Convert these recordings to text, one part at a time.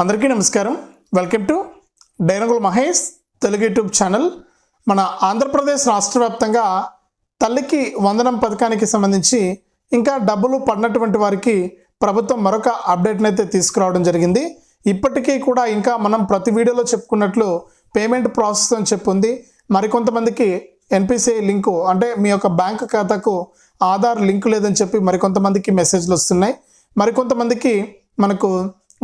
అందరికీ నమస్కారం. Welcome to డైనగుల్ Mahesh Telugu YouTube channel మన ఆంధ్రప్రదేశ్ రాష్ట్ర వ్యాప్తంగా తల్లికి వందనం పథకానికి సంబంధించి ఇంకా డబ్బులు పడినటువంటి వారికి ప్రభుత్వం మరొక అప్డేట్ని అయితే తీసుకురావడం జరిగింది. ఇప్పటికీ కూడా ఇంకా మనం ప్రతి వీడియోలో చెప్పుకున్నట్లు పేమెంట్ ప్రాసెస్ అని చెప్పుంది. మరికొంతమందికి ఎన్పిసిఐ లింకు అంటే మీ యొక్క బ్యాంక్ ఖాతాకు ఆధార్ లింక్ లేదని చెప్పి మరికొంతమందికి మెసేజ్లు వస్తున్నాయి. మరికొంతమందికి మనకు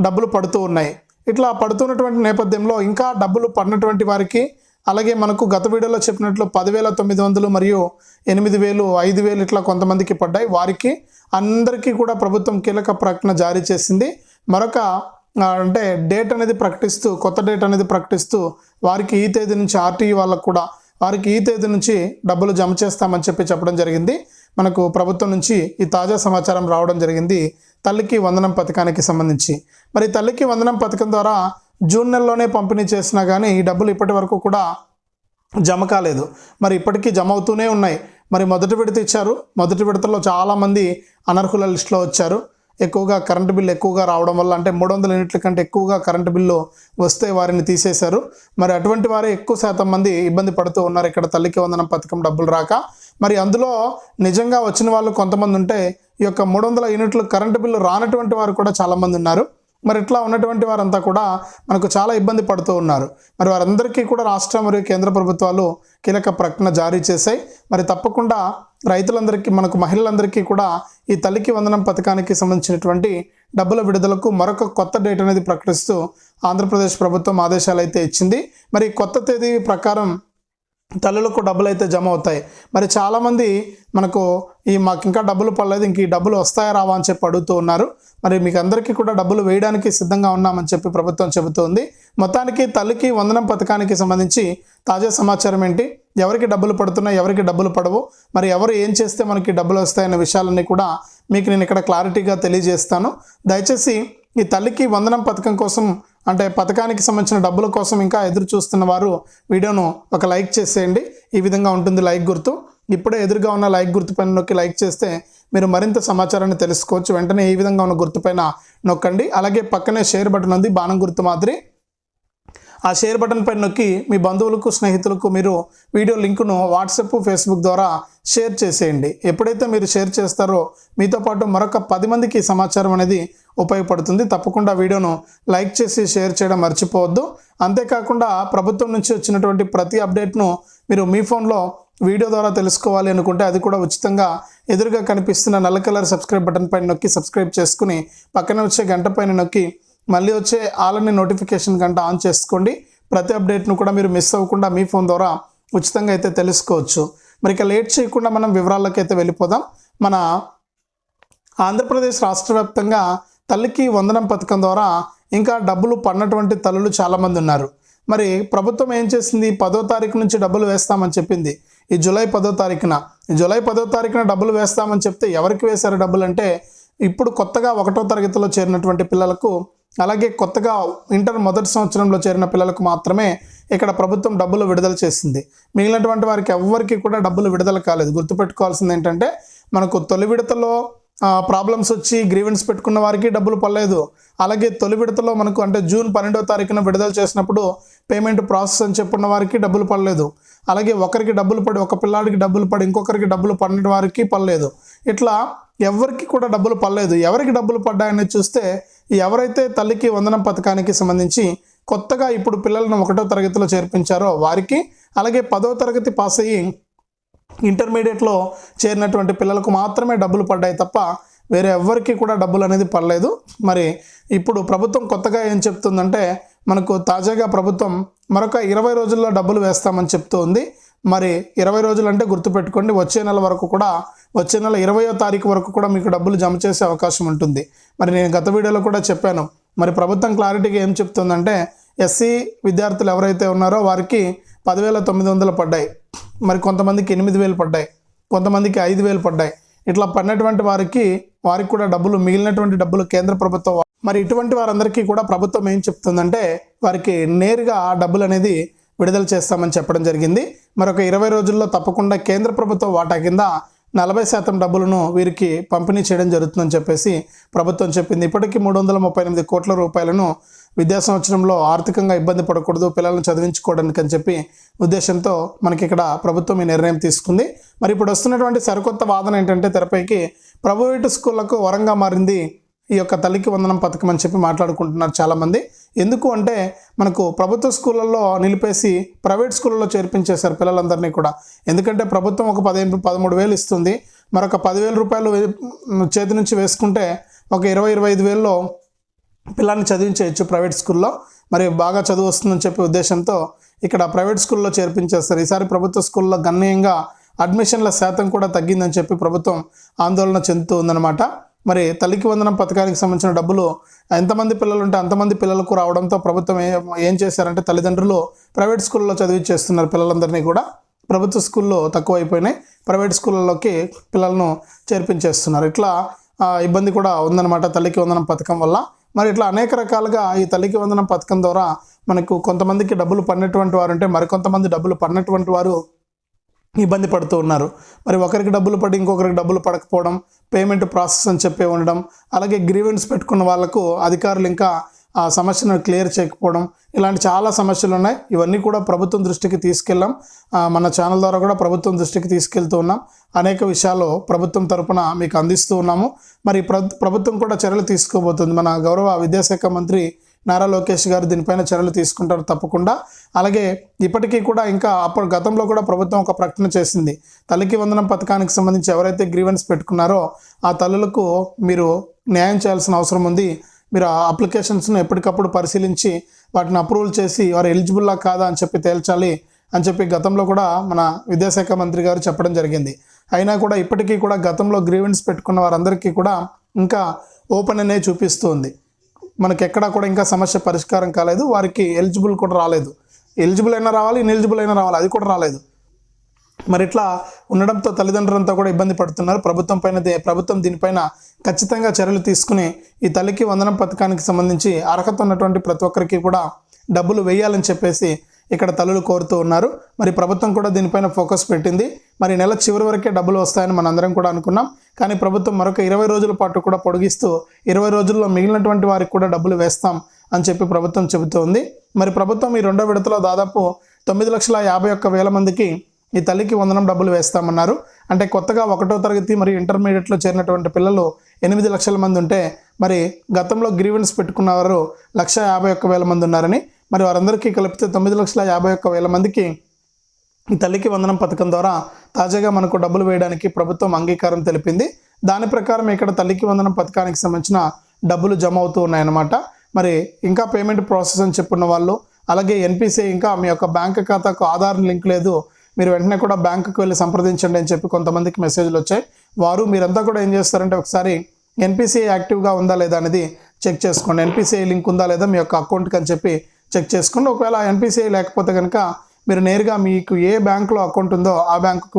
డబ్బులు పడుతూ ఉన్నాయి. ఇట్లా పడుతున్నటువంటి నేపథ్యంలో ఇంకా డబ్బులు పడినటువంటి వారికి అలాగే మనకు గత వీడియోలో చెప్పినట్లు పదివేల తొమ్మిది వందలు మరియు ఎనిమిది వేలు ఐదు వేలు ఇట్లా కొంతమందికి పడ్డాయి. వారికి అందరికీ కూడా ప్రభుత్వం కీలక ప్రకటన జారీ చేసింది. మరొక అంటే డేట్ అనేది ప్రకటిస్తూ కొత్త డేట్ అనేది ప్రకటిస్తూ వారికి ఈ తేదీ నుంచి ఆర్టీఈ వాళ్ళకు కూడా వారికి ఈ తేదీ నుంచి డబ్బులు జమ చేస్తామని చెప్పి చెప్పడం జరిగింది. మనకు ప్రభుత్వం నుంచి ఈ తాజా సమాచారం రావడం జరిగింది. తల్లికి వందనం పథకానికి సంబంధించి. మరి తల్లికి వందనం పథకం ద్వారా జూన్ నెలలోనే పంపిణీ చేసినా కానీ ఈ డబ్బులు ఇప్పటి వరకు కూడా జమ కాలేదు. మరి ఇప్పటికీ జమ అవుతూనే ఉన్నాయి. మరి మొదటి విడత ఇచ్చారు. మొదటి విడతలో చాలామంది అనర్హుల లిస్టులో వచ్చారు. ఎక్కువగా కరెంటు బిల్లు ఎక్కువగా రావడం వల్ల అంటే మూడు వందల యూనిట్ల కంటే ఎక్కువగా కరెంటు బిల్లు వస్తే వారిని తీసేశారు. మరి అటువంటి వారే ఎక్కువ శాతం మంది ఇబ్బంది పడుతూ ఉన్నారు. ఇక్కడ తల్లికి వందనం పథకం డబ్బులు రాక మరి అందులో నిజంగా వచ్చిన వాళ్ళు కొంతమంది ఉంటే ఈ యొక్క మూడు వందల యూనిట్లు కరెంటు బిల్లు రానటువంటి వారు కూడా చాలామంది ఉన్నారు. మరి ఇట్లా ఉన్నటువంటి వారంతా కూడా మనకు చాలా ఇబ్బంది పడుతూ ఉన్నారు. మరి వారందరికీ కూడా రాష్ట్ర మరియు కేంద్ర ప్రభుత్వాలు కీలక ప్రకటన జారీ చేశాయి. మరి తప్పకుండా రైతులందరికీ మనకు మహిళలందరికీ కూడా ఈ తల్లికి వందనం పథకానికి సంబంధించినటువంటి డబ్బుల విడుదలకు మరొక కొత్త డేట్ అనేది ప్రకటిస్తూ ఆంధ్రప్రదేశ్ ప్రభుత్వం ఆదేశాలు అయితే ఇచ్చింది. మరి కొత్త తేదీ ప్రకారం తల్లులకు డబ్బులు అయితే జమ అవుతాయి. మరి చాలామంది మనకు ఈ మాకు ఇంకా డబ్బులు పడలేదు ఇంక ఈ డబ్బులు వస్తాయా రావా అని చెప్పి అడుగుతూ ఉన్నారు. మరి మీకు అందరికీ కూడా డబ్బులు వేయడానికి సిద్ధంగా ఉన్నామని చెప్పి ప్రభుత్వం చెబుతోంది. మొత్తానికి తల్లికి వందనం పథకానికి సంబంధించి తాజా సమాచారం ఏంటి? ఎవరికి డబ్బులు పడుతున్నాయి ఎవరికి డబ్బులు పడవు మరి ఎవరు ఏం చేస్తే మనకి డబ్బులు వస్తాయన్న విషయాలన్నీ కూడా మీకు నేను ఇక్కడ క్లారిటీగా తెలియజేస్తాను. దయచేసి ఈ తల్లికి వందనం పథకం కోసం అంటే పథకానికి సంబంధించిన డబ్బుల కోసం ఇంకా ఎదురు చూస్తున్న వారు వీడియోను ఒక లైక్ చేసేయండి. ఈ విధంగా ఉంటుంది లైక్ గుర్తు. ఇప్పుడే ఎదురుగా ఉన్న లైక్ గుర్తు పైన నొక్కి లైక్ చేస్తే మీరు మరింత సమాచారాన్ని తెలుసుకోవచ్చు. వెంటనే ఈ విధంగా ఉన్న గుర్తుపైన నొక్కండి. అలాగే పక్కనే షేర్ బటన్ ఉంది. బాణం గుర్తు మాదిరి. ఆ షేర్ బటన్ పైన నొక్కి మీ బంధువులకు స్నేహితులకు మీరు వీడియో లింకును వాట్సాప్ ఫేస్బుక్ ద్వారా షేర్ చేసేయండి. ఎప్పుడైతే మీరు షేర్ చేస్తారో మీతో పాటు మరొక పది మందికి సమాచారం అనేది ఉపయోగపడుతుంది. తప్పకుండా వీడియోను లైక్ చేసి షేర్ చేయడం మర్చిపోవద్దు. అంతేకాకుండా ప్రభుత్వం నుంచి వచ్చినటువంటి ప్రతి అప్డేట్ను మీరు మీ ఫోన్లో వీడియో ద్వారా తెలుసుకోవాలి అనుకుంటే అది కూడా ఉచితంగా ఎదురుగా కనిపిస్తున్న నల్ల కలర్ సబ్స్క్రైబ్ బటన్ పైన నొక్కి సబ్స్క్రైబ్ చేసుకుని పక్కన వచ్చే గంట పైన నొక్కి మళ్ళీ వచ్చే ఆలని నోటిఫికేషన్ గంట ఆన్ చేసుకోండి. ప్రతి అప్డేట్ను కూడా మీరు మిస్ అవ్వకుండా మీ ఫోన్ ద్వారా ఉచితంగా అయితే తెలుసుకోవచ్చు. మరి ఇక లేట్ చేయకుండా మనం వివరాలకైతే వెళ్ళిపోదాం. మన ఆంధ్రప్రదేశ్ రాష్ట్ర వ్యాప్తంగా తల్లికి వందనం పథకం ద్వారా ఇంకా డబ్బులు పడినటువంటి తల్లులు చాలామంది ఉన్నారు. మరి ప్రభుత్వం ఏం చేసింది? పదో తారీఖు నుంచి డబ్బులు వేస్తామని చెప్పింది. ఈ జూలై పదో తారీఖున. ఈ జూలై పదో తారీఖున డబ్బులు వేస్తామని చెప్తే ఎవరికి వేశారు డబ్బులు అంటే ఇప్పుడు కొత్తగా ఒకటో తరగతిలో చేరినటువంటి పిల్లలకు అలాగే కొత్తగా ఇంటర్ మొదటి సంవత్సరంలో చేరిన పిల్లలకు మాత్రమే ఇక్కడ ప్రభుత్వం డబ్బులు విడుదల చేసింది. మిగిలినటువంటి వారికి ఎవ్వరికి కూడా డబ్బులు విడుదల కాలేదు. గుర్తుపెట్టుకోవాల్సింది ఏంటంటే మనకు తొలి విడతలో ప్రాబ్లమ్స్ వచ్చి గ్రీవెన్స్ పెట్టుకున్న వారికి డబ్బులు పడలేదు. అలాగే తొలి విడతలో మనకు అంటే జూన్ పన్నెండో తారీఖున విడుదల చేసినప్పుడు పేమెంట్ ప్రాసెస్ అని చెప్పున్న వారికి డబ్బులు పడలేదు. అలాగే ఒకరికి డబ్బులు పడి ఒక పిల్లాడికి డబ్బులు పడి ఇంకొకరికి డబ్బులు పడిన వారికి పడలేదు. ఇట్లా ఎవరికి కూడా డబ్బులు పడలేదు. ఎవరికి డబ్బులు పడ్డాయని చూస్తే ఎవరైతే తల్లికి వందనం పథకానికి సంబంధించి కొత్తగా ఇప్పుడు పిల్లలను ఒకటో తరగతిలో చేర్పించారో వారికి అలాగే పదో తరగతి పాస్ అయ్యి ఇంటర్మీడియట్లో చేరినటువంటి పిల్లలకు మాత్రమే డబ్బులు పడ్డాయి తప్ప వేరే ఎవ్వరికి కూడా డబ్బులు అనేది పడలేదు. మరి ఇప్పుడు ప్రభుత్వం కొత్తగా ఏం చెప్తుందంటే మనకు తాజాగా ప్రభుత్వం మరొక ఇరవై రోజుల్లో డబ్బులు వేస్తామని చెప్తూ ఉంది మరి ఇరవై రోజులు అంటే గుర్తుపెట్టుకోండి వచ్చే నెల వరకు కూడా వచ్చే నెల ఇరవయో తారీఖు వరకు కూడా మీకు డబ్బులు జమ చేసే అవకాశం ఉంటుంది. మరి నేను గత వీడియోలో కూడా చెప్పాను. మరి ప్రభుత్వం క్లారిటీగా ఏం చెప్తుందంటే ఎస్సీ విద్యార్థులు ఎవరైతే ఉన్నారో వారికి పదివేల తొమ్మిది వందలు పడ్డాయి. మరి కొంతమందికి ఎనిమిది వేలు పడ్డాయి కొంతమందికి ఐదు వేలు పడ్డాయి. ఇట్లా పడినటువంటి వారికి వారికి కూడా డబ్బులు మిగిలినటువంటి డబ్బులు కేంద్ర ప్రభుత్వం మరి ఇటువంటి వారందరికీ కూడా ప్రభుత్వం ఏం చెప్తుందంటే వారికి నేరుగా ఆ డబ్బులు అనేది విడుదల చేస్తామని చెప్పడం జరిగింది. మరొక ఇరవై రోజుల్లో తప్పకుండా కేంద్ర ప్రభుత్వ వాటా కింద నలభై శాతం డబ్బులను వీరికి పంపిణీ చేయడం జరుగుతుందని చెప్పేసి ప్రభుత్వం చెప్పింది. ఇప్పటికీ మూడు వందల ముప్పై ఎనిమిది కోట్ల రూపాయలను విద్యా సంవత్సరంలో ఆర్థికంగా ఇబ్బంది పడకూడదు పిల్లల్ని చదివించుకోవడానికి అని చెప్పి ఉద్దేశంతో మనకి ఇక్కడ ప్రభుత్వం ఈ నిర్ణయం తీసుకుంది. మరి ఇప్పుడు వస్తున్నటువంటి సరికొత్త వాదన ఏంటంటే తెరపైకి ప్రైవేటు స్కూళ్ళకు వరంగా మారింది ఈ యొక్క తల్లికి వందనం పథకం అని చెప్పి మాట్లాడుకుంటున్నారు చాలామంది. ఎందుకు అంటే మనకు ప్రభుత్వ స్కూళ్ళల్లో నిలిపేసి ప్రైవేట్ స్కూళ్ళలో చేర్పించేశారు పిల్లలందరినీ కూడా. ఎందుకంటే ప్రభుత్వం ఒక పదిహేను పదమూడు వేలు ఇస్తుంది. మరొక పదివేల రూపాయలు చేతి నుంచి వేసుకుంటే ఒక ఇరవై ఇరవై ఐదు వేల్లో పిల్లల్ని చదివించేయచ్చు ప్రైవేట్ స్కూల్లో. మరి బాగా చదువు వస్తుందని చెప్పే ఉద్దేశంతో ఇక్కడ ప్రైవేట్ స్కూల్లో చేర్పించేస్తారు. ఈసారి ప్రభుత్వ స్కూల్లో గణనీయంగా అడ్మిషన్ల శాతం కూడా తగ్గిందని చెప్పి ప్రభుత్వం ఆందోళన చెందుతూ ఉందన్నమాట. మరి తల్లికి వందనం పథకానికి సంబంధించిన డబ్బులు ఎంతమంది పిల్లలు ఉంటే అంతమంది పిల్లలకు రావడంతో ప్రభుత్వం ఏం చేశారంటే తల్లిదండ్రులు ప్రైవేట్ స్కూల్లో చదివించేస్తున్నారు పిల్లలందరినీ కూడా. ప్రభుత్వ స్కూల్లో తక్కువ అయిపోయినాయి ప్రైవేట్ స్కూళ్ళలోకి పిల్లలను చేర్పించేస్తున్నారు. ఇట్లా ఇబ్బంది కూడా ఉందన్నమాట తల్లికి వందనం పథకం వల్ల. మరి ఇట్లా అనేక రకాలుగా ఈ తల్లికి వందనం పథకం ద్వారా మనకు కొంతమందికి డబ్బులు పడినటువంటి వారు ఉంటే మరికొంతమంది డబ్బులు పడినటువంటి వారు ఇబ్బంది పడుతూ ఉన్నారు. మరి ఒకరికి డబ్బులు పడి ఇంకొకరికి డబ్బులు పడకపోవడం పేమెంట్ ప్రాసెస్ అని చెప్పి ఉండడం అలాగే గ్రీవెన్స్ పెట్టుకున్న వాళ్ళకు అధికారులు ఇంకా ఆ సమస్యను క్లియర్ చేయకపోవడం ఇలాంటి చాలా సమస్యలు ఉన్నాయి. ఇవన్నీ కూడా ప్రభుత్వం దృష్టికి తీసుకెళ్ళాం. మన ఛానల్ ద్వారా కూడా ప్రభుత్వం దృష్టికి తీసుకెళ్తూ ఉన్నాం. అనేక విషయాలు ప్రభుత్వం తరపున మీకు అందిస్తూ ఉన్నాము. మరి ప్రభుత్వం కూడా చర్యలు తీసుకోబోతుంది. మన గౌరవ విద్యాశాఖ మంత్రి నారా లోకేష్ గారు దీనిపైన చర్యలు తీసుకుంటారు తప్పకుండా. అలాగే ఇప్పటికీ కూడా ఇంకా అప్పుడు గతంలో కూడా ప్రభుత్వం ఒక ప్రకటన చేసింది. తల్లికి వందనం పథకానికి సంబంధించి ఎవరైతే గ్రీవెన్స్ పెట్టుకున్నారో ఆ తల్లులకు మీరు న్యాయం చేయాల్సిన అవసరం ఉంది. మీరు ఆ అప్లికేషన్స్ను ఎప్పటికప్పుడు పరిశీలించి వాటిని అప్రూవల్ చేసి వారు ఎలిజిబుల్లా కాదా అని చెప్పి తేల్చాలి అని చెప్పి గతంలో కూడా మన విద్యాశాఖ మంత్రి గారు చెప్పడం జరిగింది. అయినా కూడా ఇప్పటికీ కూడా గతంలో గ్రీవెన్స్ పెట్టుకున్న వారందరికీ కూడా ఇంకా ఓపెన్ అనే చూపిస్తుంది. మనకి ఎక్కడా కూడా ఇంకా సమస్య పరిష్కారం కాలేదు. వారికి ఎలిజిబుల్ కూడా రాలేదు. ఎలిజిబుల్ అయినా రావాలి ఇన్ఎలిజిబుల్ అయినా రావాలి. అది కూడా రాలేదు. మరి ఇట్లా ఉండడంతో తల్లిదండ్రులంతా కూడా ఇబ్బంది పడుతున్నారు. ప్రభుత్వం పైన ప్రభుత్వం దీనిపైన ఖచ్చితంగా చర్యలు తీసుకుని ఈ తల్లికి వందనం పథకానికి సంబంధించి అర్హత ఉన్నటువంటి ప్రతి ఒక్కరికి కూడా డబ్బులు వేయాలని చెప్పేసి ఇక్కడ తల్లులు కోరుతూ ఉన్నారు. మరి ప్రభుత్వం కూడా దీనిపైన ఫోకస్ పెట్టింది. మరి నెల చివరి వరకే డబ్బులు వస్తాయని మనందరం కూడా అనుకున్నాం. కానీ ప్రభుత్వం మరొక ఇరవై రోజుల పాటు కూడా పొడిగిస్తూ ఇరవై రోజుల్లో మిగిలినటువంటి వారికి కూడా డబ్బులు వేస్తాం అని చెప్పి ప్రభుత్వం చెబుతోంది మరి ప్రభుత్వం ఈ రెండో విడతలో దాదాపు తొమ్మిది లక్షల యాభై ఒక్క వేల మందికి ఈ తల్లికి వందనం డబ్బులు వేస్తామన్నారు. అంటే కొత్తగా ఒకటో తరగతి మరియు ఇంటర్మీడియట్లో చేరినటువంటి పిల్లలు ఎనిమిది లక్షల మంది ఉంటే మరి గతంలో గ్రీవెన్స్ పెట్టుకున్న వారు లక్ష యాభై ఒక్క వేల మంది ఉన్నారని మరి వారందరికీ కలిపితే తొమ్మిది లక్షల యాభై ఒక్క వేల మందికి ఈ తల్లికి వందనం పథకం ద్వారా తాజాగా మనకు డబ్బులు వేయడానికి ప్రభుత్వం అంగీకారం తెలిపింది. దాని ప్రకారం ఇక్కడ తల్లికి వందనం పథకానికి సంబంధించిన డబ్బులు జమ అవుతూ ఉన్నాయన్నమాట. మరి ఇంకా పేమెంట్ ప్రాసెస్ అని చెప్పున్న వాళ్ళు అలాగే ఎన్పిసిఐ ఇంకా మీ యొక్క బ్యాంక్ ఖాతాకు ఆధార్ లింక్ లేదు. మీరు వెంటనే కూడా బ్యాంకుకి వెళ్ళి సంప్రదించండి అని చెప్పి కొంతమందికి మెసేజ్లు వచ్చాయి. వారు మీరంతా కూడా ఏం చేస్తారంటే ఒకసారి ఎన్పిసిఐ యాక్టివ్గా ఉందా లేదా అనేది చెక్ చేసుకోండి. ఎన్పిసిఐ లింక్ ఉందా లేదా మీ యొక్క అకౌంట్కి అని చెప్పి చెక్ చేసుకోండి. ఒకవేళ ఎన్పిసిఐ లేకపోతే కనుక మీరు నేరుగా మీకు ఏ బ్యాంకులో అకౌంట్ ఉందో ఆ బ్యాంకుకు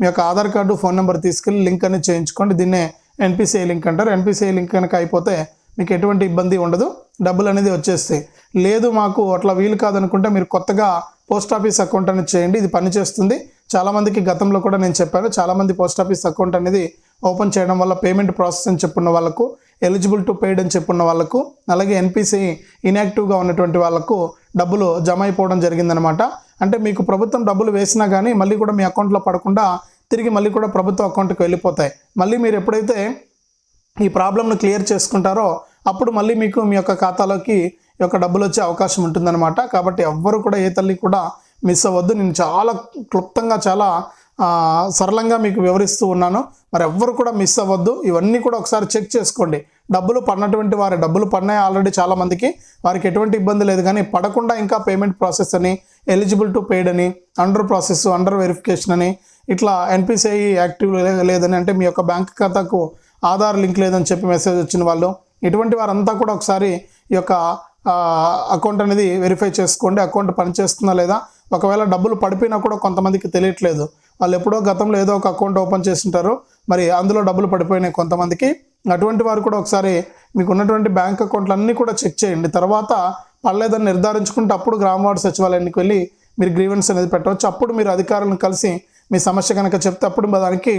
మీ యొక్క ఆధార్ కార్డు ఫోన్ నెంబర్ తీసుకెళ్ళి లింక్ అనేది చేయించుకోండి. దీన్నే ఎన్పిసిఐ లింక్ అంటారు. ఎన్పిసిఐ లింక్ కనుక అయిపోతే మీకు ఎటువంటి ఇబ్బంది ఉండదు. డబ్బులు అనేది వచ్చేస్తాయి. లేదు మాకు అట్లా వీలు కాదనుకుంటే మీరు కొత్తగా పోస్ట్ ఆఫీస్ అకౌంట్ అనేది చేయండి. ఇది పనిచేస్తుంది చాలామందికి గతంలో కూడా నేను చెప్పాను. చాలామంది పోస్ట్ ఆఫీస్ అకౌంట్ అనేది ఓపెన్ చేయడం వల్ల పేమెంట్ ప్రాసెస్ అని చెప్పున్న వాళ్ళకు ఎలిజిబుల్ టు పెయిడ్ అని చెప్పున్న వాళ్ళకు అలాగే ఎన్పిసి ఇన్యాక్టివ్గా ఉన్నటువంటి వాళ్ళకు డబ్బులు జమ అయిపోవడం జరిగిందనమాట. అంటే మీకు ప్రభుత్వం డబ్బులు వేసినా కానీ మళ్ళీ కూడా మీ అకౌంట్లో పడకుండా తిరిగి మళ్ళీ కూడా ప్రభుత్వ అకౌంట్కి వెళ్ళిపోతాయి. మళ్ళీ మీరు ఎప్పుడైతే ఈ ప్రాబ్లమ్ను క్లియర్ చేసుకుంటారో అప్పుడు మళ్ళీ మీకు మీ యొక్క ఖాతాలోకి ఈ యొక్క డబ్బులు వచ్చే అవకాశం ఉంటుందన్నమాట. కాబట్టి ఎవ్వరు కూడా ఏ తల్లి కూడా మిస్ అవ్వద్దు. నేను చాలా క్లుప్తంగా చాలా సరళంగా మీకు వివరిస్తూ ఉన్నాను. మరి ఎవ్వరు కూడా మిస్ అవ్వద్దు. ఇవన్నీ కూడా ఒకసారి చెక్ చేసుకోండి. డబ్బులు పడినటువంటి వారి డబ్బులు పడినాయి ఆల్రెడీ చాలామందికి వారికి ఎటువంటి ఇబ్బంది లేదు. కానీ పడకుండా ఇంకా పేమెంట్ ప్రాసెస్ అని ఎలిజిబుల్ టు పెయిడ్ అని అండర్ ప్రాసెస్ అండర్ వెరిఫికేషన్ అని ఇట్లా ఎన్పిసిఐ యాక్టివ్ లేదని అంటే మీ యొక్క బ్యాంక్ ఖాతాకు ఆధార్ లింక్ లేదని చెప్పి మెసేజ్ వచ్చిన వాళ్ళు ఇటువంటి వారంతా కూడా ఒకసారి ఈ యొక్క అకౌంట్ అనేది వెరిఫై చేసుకోండి. అకౌంట్ పనిచేస్తుందా లేదా? ఒకవేళ డబ్బులు పడిపోయినా కూడా కొంతమందికి తెలియట్లేదు. వాళ్ళు ఎప్పుడో గతంలో ఏదో ఒక అకౌంట్ ఓపెన్ చేసింటారు. మరి అందులో డబ్బులు పడిపోయినాయి కొంతమందికి. అటువంటి వారు కూడా ఒకసారి మీకు ఉన్నటువంటి బ్యాంక్ అకౌంట్లు అన్నీ కూడా చెక్ చేయండి. తర్వాత పడలేదని నిర్ధారించుకుంటే అప్పుడు గ్రామ వార్డు సచివాలయానికి వెళ్ళి మీరు గ్రీవెన్స్ అనేది పెట్టవచ్చు. అప్పుడు మీరు అధికారులను కలిసి మీ సమస్య కనుక చెప్తే అప్పుడు దానికి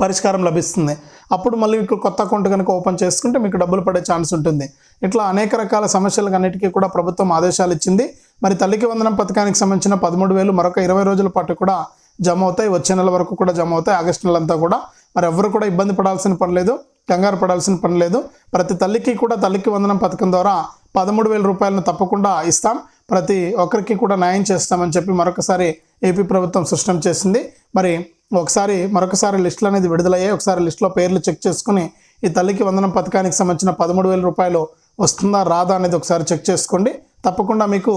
పరిష్కారం లభిస్తుంది. అప్పుడు మళ్ళీ మీకు కొత్త అకౌంట్ కనుక ఓపెన్ చేసుకుంటే మీకు డబ్బులు పడే ఛాన్స్ ఉంటుంది. ఇట్లా అనేక రకాల సమస్యలకు అన్నిటికీ కూడా ప్రభుత్వం ఆదేశాలు ఇచ్చింది. మరి తల్లికి వందనం పథకానికి సంబంధించిన పదమూడు వేలు మరొక ఇరవై రోజుల పాటు కూడా జమ అవుతాయి. వచ్చే నెల వరకు కూడా జమ అవుతాయి. ఆగస్టు నెలంతా కూడా. మరి ఎవరు కూడా ఇబ్బంది పడాల్సిన పని లేదు. కంగారు పడాల్సిన పని లేదు. ప్రతి తల్లికి కూడా తల్లికి వందనం పథకం ద్వారా పదమూడు వేల రూపాయలను తప్పకుండా ఇస్తాం. ప్రతి ఒక్కరికి కూడా న్యాయం చేస్తామని చెప్పి మరొకసారి ఏపీ ప్రభుత్వం స్పష్టం చేసింది. మరి ఒకసారి మరొకసారి లిస్టులు అనేది విడుదలయ్యాయి. ఒకసారి లిస్టులో పేర్లు చెక్ చేసుకుని ఈ తల్లికి వందనం పథకానికి సంబంధించిన పదమూడు వేల రూపాయలు వస్తుందా రాదా అనేది ఒకసారి చెక్ చేసుకోండి. తప్పకుండా మీకు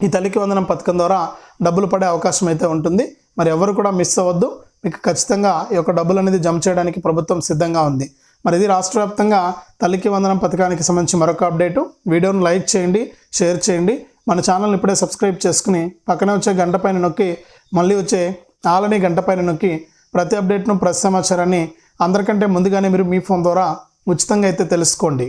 ఈ తల్లికి వందనం పథకం ద్వారా డబ్బులు పడే అవకాశం అయితే ఉంటుంది. మరి ఎవరు కూడా మిస్ అవ్వద్దు. మీకు ఖచ్చితంగా ఈ యొక్క డబ్బులు అనేది జమ చేయడానికి ప్రభుత్వం సిద్ధంగా ఉంది. మరి ఇది రాష్ట్ర వ్యాప్తంగా తల్లికి వందనం పథకానికి సంబంధించి మరొక అప్డేటు. వీడియోను లైక్ చేయండి షేర్ చేయండి. మన ఛానల్ని ఇప్పుడే సబ్స్క్రైబ్ చేసుకుని పక్కనే వచ్చే గంట పైన నొక్కి మళ్ళీ వచ్చే ఆలని గంట పైన నొక్కి ప్రతి అప్డేట్ను ప్రతి సమాచారాన్ని అందరికంటే ముందుగానే మీరు మీ ఫోన్ ద్వారా ఉచితంగా అయితే తెలుసుకోండి.